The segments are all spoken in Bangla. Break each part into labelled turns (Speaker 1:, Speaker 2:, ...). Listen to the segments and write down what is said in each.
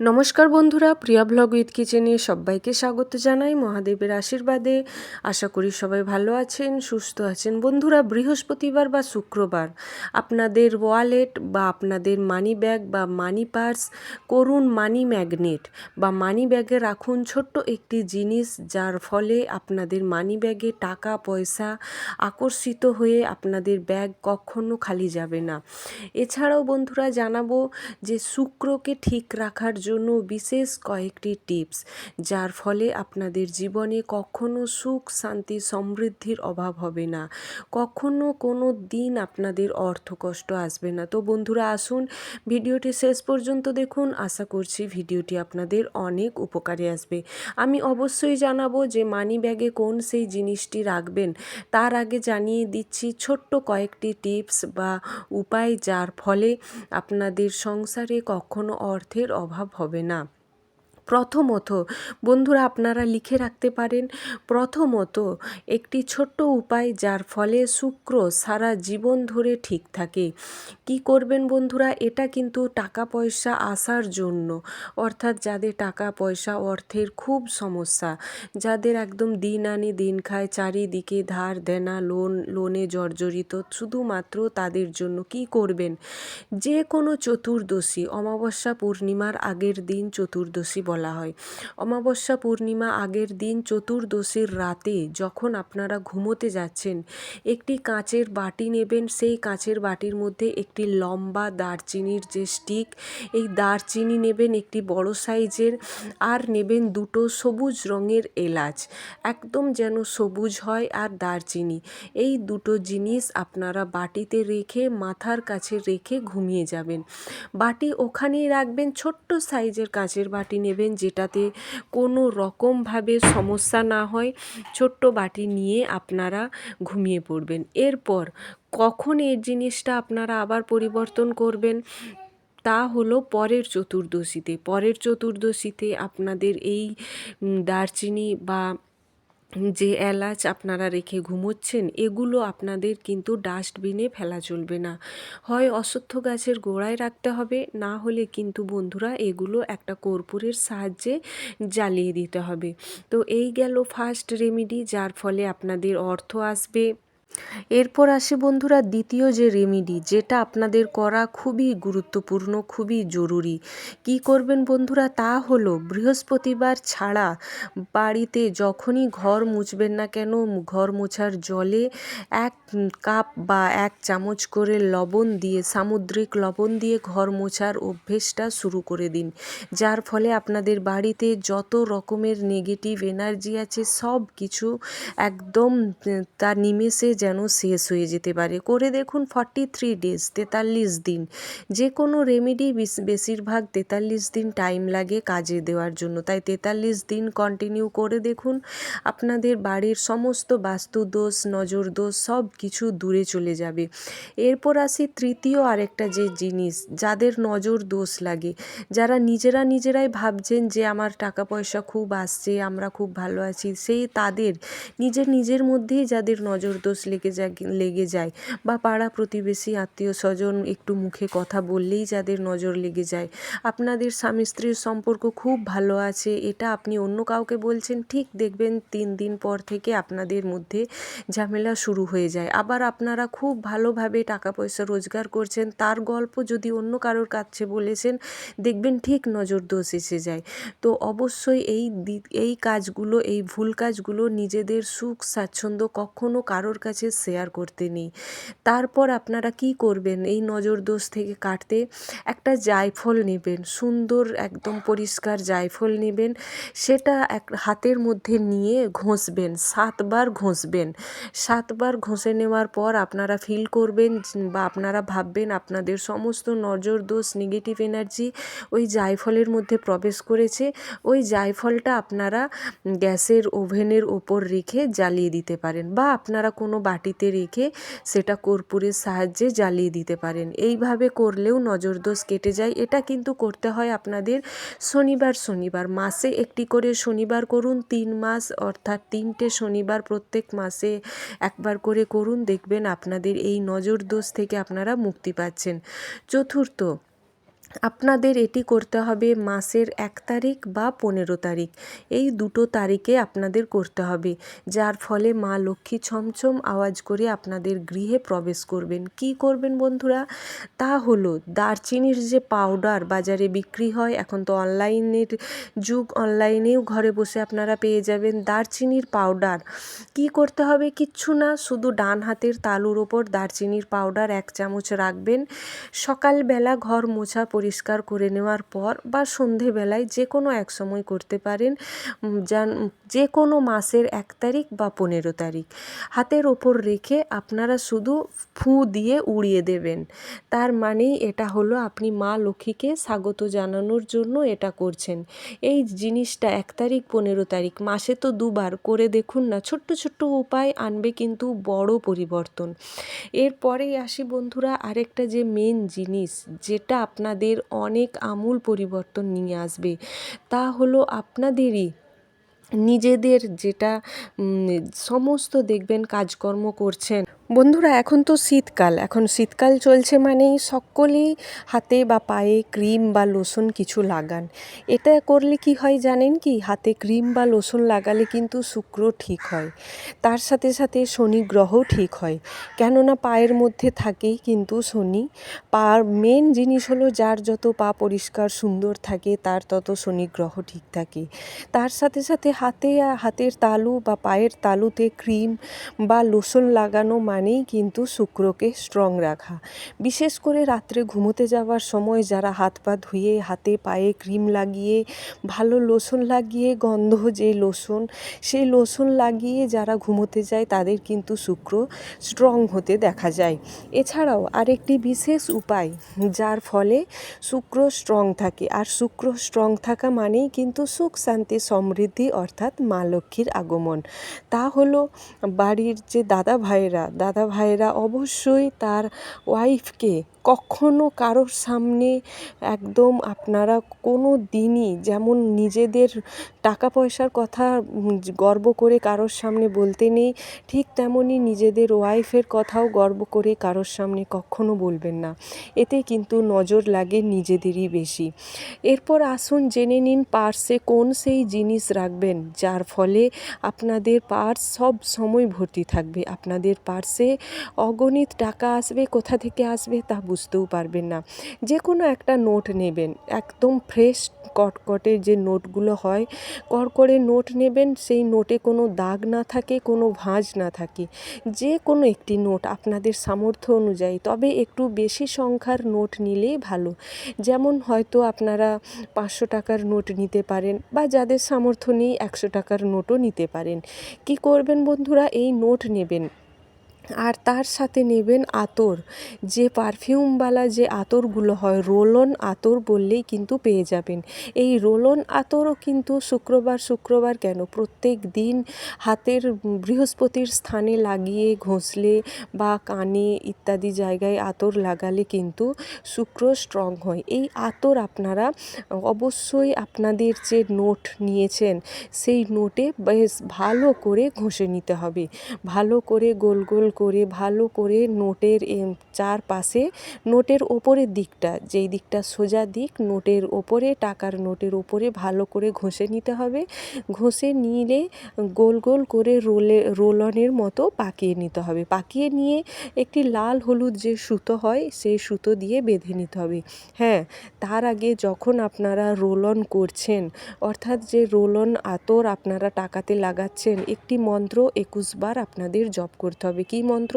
Speaker 1: নমস্কার বন্ধুরা, প্রিয়া ব্লগ উইথ কিচেনে সবাইকে স্বাগত জানাই মহাদেবের আশীর্বাদে। আশা করি সবাই ভালো আছেন, সুস্থ আছেন। বন্ধুরা, বৃহস্পতিবার বা শুক্রবার আপনাদের ওয়ালেট বা আপনাদের মানি ব্যাগ বা মানি পার্স করুন মানি ম্যাগনেট বা মানি ব্যাগে রাখুন ছোট্ট একটি জিনিস যার ফলে আপনাদের মানি ব্যাগে টাকা, পয়সা আকর্ষিত হয়ে আপনাদের ব্যাগ কখনো খালি যাবে না। এছাড়াও বন্ধুরা, জানাব যে শুক্রকে ঠিক রাখার জন্য বিশেষ কয়েকটি টিপস, যার ফলে আপনাদের জীবনে কখনো সুখ, শান্তি, সমৃদ্ধির অভাব হবে না। কখনো কোনো দিন আপনাদের অর্থকষ্ট আসবে না। তো বন্ধুরা, আসুন ভিডিওটি শেষ পর্যন্ত দেখুন। আশা করছি ভিডিওটি আপনাদের অনেক উপকারে আসবে। আমি অবশ্যই জানাব যে মানি ব্যাগে কোন সেই জিনিসটি রাখবেন, তার আগে জানিয়ে দিচ্ছি ছোট্ট কয়েকটি টিপস বা উপায়, যার ফলে আপনাদের সংসারে কখনো অর্থের অভাব হবে না। প্রথমত, বন্ধুরা আপনারা লিখে রাখতে পারেন, প্রথমত একটি ছোট্ট উপায় যার ফলে শুক্র সারা জীবন ধরে ঠিক থাকে। কি করবেন বন্ধুরা? এটা কিন্তু টাকা পয়সা আসার জন্য। অর্থাৎ যাদের টাকা পয়সা অর্থের খুব সমস্যা, যাদের একদম দিন আনি দিন খায়, চারিদিকে ধার দেনা, লোন, লোনে জর্জরিত, শুধুমাত্র তাদের জন্য কি করবেন? যে কোনো চতুর্দশী, অমাবস্যা পূর্ণিমার আগের দিন চতুর্দশী বলা হয়। অমাবস্যা পূর্ণিমা আগের দিন চতুর্দশীর রাতে যখন আপনারা ঘুমোতে যাচ্ছেন, একটি কাঁচের বাটি নেবেন। সেই কাঁচের বাটির মধ্যে একটি লম্বা দারচিনির যে স্টিক, এই দারচিনি নেবেন একটি বড় সাইজের আর নেবেন দুটো সবুজ রঙের এলাচ। একদম যেন সবুজ হয় আর দারচিনি। এই দুটো জিনিস আপনারা বাটিতে রেখে, মাথার কাছে রেখে ঘুমিয়ে যাবেন। বাটি ওখানেই রাখবেন, ছোট্ট সাইজের কাঁচের বাটি নেবেন। যেটাতে কোনো রকমভাবে সমস্যা না হয়, ছোট্ট বাটি নিয়ে আপনারা ঘুমিয়ে পড়বেন। এরপর কখন এই জিনিসটা আপনারা আবার পরিবর্তন করবেন, তা হলো পরের চতুর্দশীতে। পরের চতুর্দশীতে আপনাদের এই দারচিনি বা যে এলাচ আপনারা রেখে ঘুমোচ্ছেন, এগুলো আপনাদের কিন্তু ডাস্টবিনে ফেলা চলবে না। হয় অশ্বত্থ গাছের গোড়ায় রাখতে হবে, না হলে কিন্তু বন্ধুরা এগুলো একটা কর্পূরের সাহায্যে জ্বালিয়ে দিতে হবে। তো এই গেল ফার্স্ট রেমিডি যার ফলে আপনাদের অর্থ আসবে। এরপর আসে বন্ধুরা দ্বিতীয় যে রেমিডি যেটা আপনাদের করা খুবই গুরুত্বপূর্ণ, খুবই জরুরি। কি করবেন বন্ধুরা? তা হলো, বৃহস্পতিবার ছাড়া বাড়িতে যখনই ঘর মুছবেন না কেন, ঘর মোছার জলে এক কাপ বা এক চামচ করে লবণ দিয়ে, সামুদ্রিক লবণ দিয়ে ঘর মোছার অভ্যেসটা শুরু করে দিন। যার ফলে আপনাদের বাড়িতে যত রকমের নেগেটিভ এনার্জি আছে সব কিছু একদম তার নিমেষে যেন শেষ হয়ে যেতে পারে। করে দেখুন ফর্টি থ্রি ডেজ তেতাল্লিশ দিন। যে কোনো রেমেডি বেশিরভাগ তেতাল্লিশ দিন টাইম লাগে কাজে দেওয়ার জন্য। তাই তেতাল্লিশ দিন কন্টিনিউ করে দেখুন আপনাদের বাড়ির সমস্ত বাস্তু দোষ নজর দোষ সব কিছু দূরে চলে যাবে। এরপর আসি তৃতীয় আরেকটা যে জিনিস, যাদের নজর দোষ লাগে। যারা নিজেরা নিজেরাই ভাবছেন যে আমার টাকা পয়সা খুব আসছে, আমরা খুব ভালো আছি, সেই তাদের নিজের নিজের মধ্যেই যাদের নজর দোষ লেগে যায় লেগে যায় বা পাড়া প্রতিবেশী, আত্মীয় স্বজন একটু মুখে কথা বললেই যাদের নজর লেগে যায়। আপনাদের স্বামী স্ত্রীর সম্পর্ক খুব ভালো আছে, এটা আপনি অন্য কাউকে বলছেন, ঠিক দেখবেন তিন দিন পর থেকে আপনাদের মধ্যে ঝামেলা শুরু হয়ে যায়। আবার আপনারা খুব ভালোভাবে টাকা পয়সা রোজগার করছেন, তার গল্প যদি অন্য কারোর কাছে বলেছেন, দেখবেন ঠিক নজর দোষ এসে যায়। তো অবশ্যই এই এই কাজগুলো, এই ভুল কাজগুলো নিজেদের সুখ স্বাচ্ছন্দ্য কখনো কারোর কাছে শেয়ার করতে নেই। তারপর আপনারা কি করবেন? এই নজর দোষ থেকে কাটতে একটা জায়ফল নেবেন, সুন্দর একদম পরিষ্কার জায়ফল নেবেন, সেটা এক হাতের মধ্যে নিয়ে ঘষবেন, সাতবার ঘষবেন। সাতবার ঘষে নেওয়ার পর আপনারা ফিল করবেন বা আপনারা ভাববেন আপনাদের সমস্ত নজর দোষ নেগেটিভ এনার্জি ওই জায়ফলের মধ্যে প্রবেশ করেছে। ওই জায়ফলটা আপনারা গ্যাসের ওভেনের ওপর রেখে জ্বালিয়ে দিতে পারেন বা আপনারা কোনো বাটিতে রেখে সেটা কর্পূরের সাহায্যে জ্বালিয়ে দিতে পারেন। এইভাবে করলেও নজরদোষ কেটে যায়। এটা কিন্তু করতে হয় আপনাদের শনিবার শনিবার। মাসে একটি করে শনিবার করুন, তিন মাস অর্থাৎ তিনটে শনিবার প্রত্যেক মাসে একবার করে করুন। দেখবেন আপনাদের এই নজর দোষ থেকে আপনারা মুক্তি পাচ্ছেন। চতুর্থ আপনাদের এটি করতে হবে মাসের এক তারিখ বা পনেরো তারিখ। এই দুটো তারিখে আপনাদের করতে হবে, যার ফলে মা লক্ষ্মী ছমছম আওয়াজ করে আপনাদের গৃহে প্রবেশ করবেন। কি করবেন বন্ধুরা? তা হলো, দারচিনির যে পাউডার বাজারে বিক্রি হয়, এখন তো অনলাইনের যুগ, অনলাইনেও ঘরে বসে আপনারা পেয়ে যাবেন দারচিনির পাউডার। কি করতে হবে? কিচ্ছু না, শুধু ডান হাতের তালুর ওপর দারচিনির পাউডার এক চামচ রাখবেন। সকালবেলা ঘর মোছা পরিষ্কার করে নেওয়ার পর বা সন্ধেবেলায় যে কোনো এক সময় করতে পারেন যান, যে কোনো মাসের এক তারিখ বা পনেরো তারিখ। হাতের ওপর রেখে আপনারা শুধু ফু দিয়ে উড়িয়ে দেবেন। তার মানেই এটা হলো আপনি মা লক্ষ্মীকে স্বাগত জানানোর জন্য এটা করছেন। এই জিনিসটা এক তারিখ, পনেরো তারিখ, মাসে তো দুবার করে দেখুন না, ছোট্ট ছোট্ট উপায় আনবে কিন্তু বড় পরিবর্তন। এরপরেই আসি বন্ধুরা, আরেকটা যে মেন জিনিস, যেটা আপনাদের অনেক আমূল পরিবর্তন নিয়ে আসবে। তা হলো আপনাদেরই নিজেদের যেটা সমস্ত দেখবেন কাজকর্ম করছেন। বন্ধুরা, এখন তো শীতকাল। এখন শীতকাল চলছে মানেই সকলেই হাতে বা পায়ে ক্রিম বা লোশন কিছু লাগান। এটা করলে কি হয় জানেন কি? হাতে ক্রিম বা লোশন লাগালে কিন্তু শুক্র ঠিক হয়। তার সাথে সাথে শনি গ্রহও ঠিক হয়। কেননা পায়ের মধ্যে থাকেই কিন্তু শনি। পা মেন জিনিস হলো যার যত পা পরিষ্কার, সুন্দর থাকে, তার তত শনি গ্রহ ঠিক থাকে। তার সাথে সাথে হাতে, হাতের তালু বা পায়ের তালুতে ক্রিম বা লোশন লাগানো মানেই কিন্তু শুক্রকে স্ট্রং রাখা। বিশেষ করে রাত্রে ঘুমোতে যাওয়ার সময় যারা হাত পা ধুয়ে, হাতে পায়ে ক্রিম লাগিয়ে, ভালো লোশন লাগিয়ে গন্ধ যে লোশন, সেই লোশন লাগিয়ে যারা ঘুমোতে যায়, তাদের কিন্তু শুক্র স্ট্রং হতে দেখা যায়। এছাড়াও আরেকটি বিশেষ উপায়, যার ফলে শুক্র স্ট্রং থাকে। আর শুক্র স্ট্রং থাকা মানেই কিন্তু সুখ, শান্তি, সমৃদ্ধি অর্থাৎ মা লক্ষ্মীর আগমন। তা হলো বাড়ির যে দাদা ভাইয়েরা দাদা ভাইয়েরা অবশ্যই তার ওয়াইফকে কখনো কারোর সামনে একদম আপনারা কোনো দিনই যেমন নিজেদের টাকা পয়সার কথা গর্ব করে কারোর সামনে বলতে নেই, ঠিক তেমনই নিজেদের ওয়াইফের কথাও গর্ব করে কারোর সামনে কখনো বলবেন না। এতে কিন্তু নজর লাগে নিজেদেরই বেশি। এরপর আসুন জেনে নিন পার্সে কোন সেই জিনিস রাখবেন, যার ফলে আপনাদের পার্স সব সময় ভর্তি থাকবে। আপনাদের পার্সে অগণিত টাকা আসবে, কোথা থেকে আসবে তা বুঝতেও পারবেন না। যে কোনো একটা নোট নেবেন, একদম ফ্রেশ কটকটে যে নোটগুলো হয় করকরে নোট নেবেন, সেই নোটে কোনো দাগ না থাকে, কোনো ভাঁজ না থাকে। যে কোনো একটি নোট আপনাদের সামর্থ্য অনুযায়ী, তবে একটু বেশি সংখ্যার নোট নিলেই ভালো। যেমন হয়তো আপনারা পাঁচশো টাকার নোট নিতে পারেন বা যাদের সামর্থ্য নেই, একশো টাকার নোটও নিতে পারেন। কি করবেন বন্ধুরা? এই নোট নেবেন। আর তার সাথে নেবেন আতর। যে পারফিউমওয়ালা যে আতরগুলো হয়, রোলন আতর বললেই কিন্তু পেয়ে যাবেন। এই রোলন আতরও কিন্তু শুক্রবার শুক্রবার কেন? প্রত্যেক দিন হাতের বৃহস্পতির স্থানে লাগিয়ে, ঘষলে বা কানে ইত্যাদি জায়গায় আতর লাগালে কিন্তু শুক্র স্ট্রং হয়। এই আতর আপনারা অবশ্যই আপনাদের যে নোট নিয়েছেন, সেই নোটে বেশ ভালো করে ঘষে নিতে হবে। ভালো করে গোল গোল করে, ভালো করে নোটের চারপাশে নোটের ওপরের দিকটা, যেই দিকটা সোজা দিক, নোটের ওপরে, টাকার নোটের ওপরে ভালো করে ঘষে নিতে হবে। ঘষে নিলে গোল গোল করে রোলে, রোলনের মতো পাকিয়ে নিতে হবে। পাকিয়ে নিয়ে একটি লাল হলুদ যে সুতো হয়, সেই সুতো দিয়ে বেঁধে নিতে হবে। হ্যাঁ তার আগে যখন আপনারা রোল অন করছেন, অর্থাৎ যে রোল অন আতর আপনারা টাকাতে লাগাচ্ছেন, একটি মন্ত্র একুশ বার আপনাদের জপ করতে হবে কী মন্ত্র,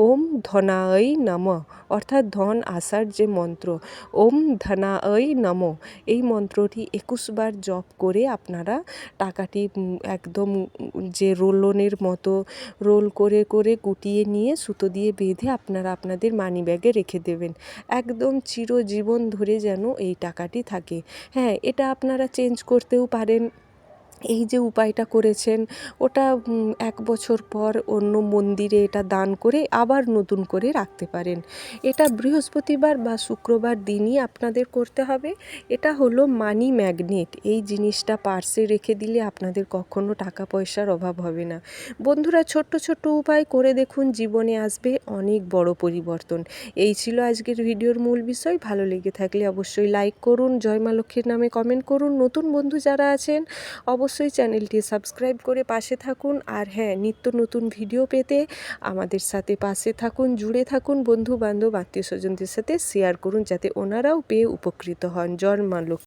Speaker 1: ওম ধনায় নম। অর্থাৎ ধন আসার যে মন্ত্র, ওম ধনায় নম। এই মন্ত্রটি একুশবার জপ করে আপনারা টাকাটি একদম যে রোলনের মতো রোল করে করে গুটিয়ে নিয়ে সুতো দিয়ে বেঁধে আপনারা আপনাদের মানি ব্যাগে রেখে দেবেন। একদম চিরজীবন ধরে যেন এই টাকাটি থাকে। হ্যাঁ এটা আপনারা চেঞ্জ করতেও পারেন। এই যে উপায়টা করেছেন, ওটা এক বছর পর অন্য মন্দিরে এটা দান করে আবার নতুন করে রাখতে পারেন। এটা বৃহস্পতিবার বা শুক্রবার দিনই আপনাদের করতে হবে। এটা হলো মানি ম্যাগনেট এই জিনিসটা পার্সে রেখে দিলে আপনাদের কখনো টাকা পয়সার অভাব হবে না। বন্ধুরা, ছোট্ট ছোট্ট উপায় করে দেখুন, জীবনে আসবে অনেক বড় পরিবর্তন। এই ছিল আজকের ভিডিওর মূল বিষয়। ভালো লেগে থাকলে অবশ্যই লাইক করুন, জয় মা লক্ষ্মীর নামে কমেন্ট করুন। নতুন বন্ধু যারা আছেন, অবশ্যই চ্যানেলটি সাবস্ক্রাইব করে পাশে থাকুন। আর হ্যাঁ নিত্য নতুন ভিডিও পেতে আমাদের সাথে পাশে থাকুন, জুড়ে থাকুন। বন্ধু বান্ধব আত্মীয় স্বজনদের সাথে শেয়ার করুন যাতে ওনারাও পেয়ে উপকৃত হন। লক্ষ্মী।